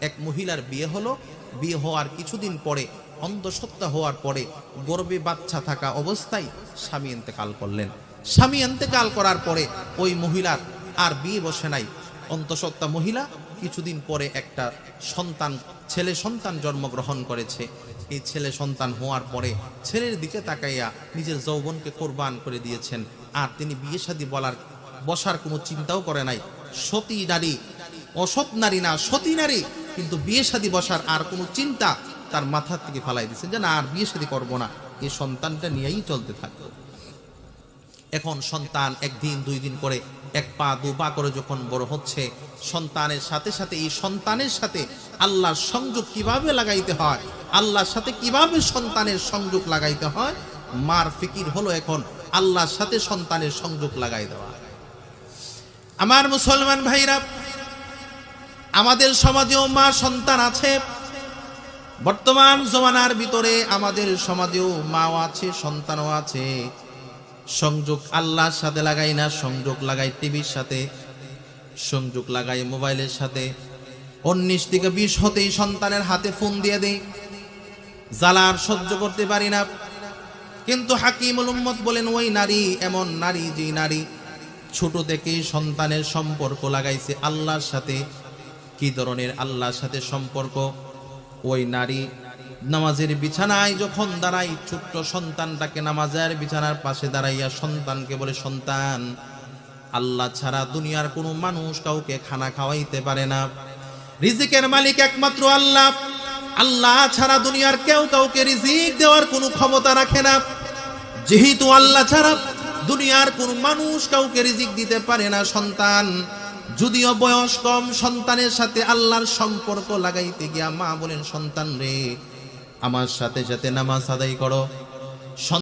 এক মহিলার বিয়ে হলো। বিয়ে হওয়ার কিছুদিন পরে অন্ধসত্ত্বা হওয়ার পরে গর্বে বাচ্চা থাকা অবস্থায় স্বামী ইন্তেকাল করলেন। স্বামী ইন্তেকাল করার পরে ওই মহিলার আর বিয়ে বসে নাই। অন্তঃসত্ত্বা মহিলা কিছুদিন পরে একটা সন্তান, ছেলে সন্তান জন্মগ্রহণ করেছে। এই ছেলে সন্তান হওয়ার পরে ছেলের দিকে তাকাইয়া নিজের যৌবনকে কোরবান করে দিয়েছেন। আর তিনি বিয়ে শাদী বলার, বসার কোনো চিন্তাও করে নাই। সতী নারী, অসৎ নারী না, সতী নারী। কিন্তু বিয়ে শাদী বসার আর কোনো চিন্তা তার মাথার থেকে ফালাই দিয়েছেন যে না, আর বিয়ে শাদী করব না। এই সন্তানটা নিয়েই চলতে থাকবে। এখন সন্তান একদিন, দুই দিন করে এক পা, দু পা করে যখন বড় হচ্ছে, সন্তানের সাথে সাথে এই সন্তানের সাথে আল্লাহর সংযোগ কীভাবে লাগাইতে হয়, আল্লাহর সাথে কীভাবে সন্তানের সংযোগ লাগাইতে হয়, মার ফিকির হলো এখন আল্লাহর সাথে সন্তানের সংযোগ লাগাই দেওয়া। আমার মুসলমান ভাইরা আমাদের সমাজেও মা সন্তান আছে। বর্তমান জমানার ভিতরে আমাদের সমাজেও মাও আছে, সন্তানও আছে। সংযোগ আল্লাহর সাথে লাগাই না, সংযোগ লাগাই টিভির সাথে, সংযোগ লাগাই মোবাইলের সাথে। উনিশ থেকে বিশ হতেই সন্তানের হাতে ফোন দিয়ে দেই। জ্বালার সহ্য করতে পারি না। কিন্তু হাকিমুল উম্মত বলেন, ওই নারী এমন নারী যে নারী ছোট থেকেই সন্তানের সম্পর্ক লাগাইছে আল্লাহর সাথে কি ধরনের আল্লাহর সাথে সম্পর্ক? ওই নারী নামাজের বিছানায় যখন দাঁড়াই ছোট্ট সন্তানটাকে নামাজের বিছানার পাশে দাঁড়াইয়া সন্তানকে বলে, সন্তান, আল্লাহ ছাড়া দুনিয়ার কোনো মানুষ কাউকে খানা খাওয়াইতে পারে না। রিজিকের মালিক একমাত্র আল্লাহ। আল্লাহ ছাড়া দুনিয়ার কেউ কাউকে রিজিক দেওয়ার কোনো ক্ষমতা রাখে না। যেহেতু আল্লাহ ছাড়া দুনিয়ার কোন মানুষ কাউকে রিজিক দিতে পারে না, সন্তান যদিও বয়স কম, সন্তানের সাথে আল্লাহর সম্পর্ক লাগাইতে গিয়া মা বলেন, সন্তান রে, আমার সাথে সাথে নামাজ আদায় করো।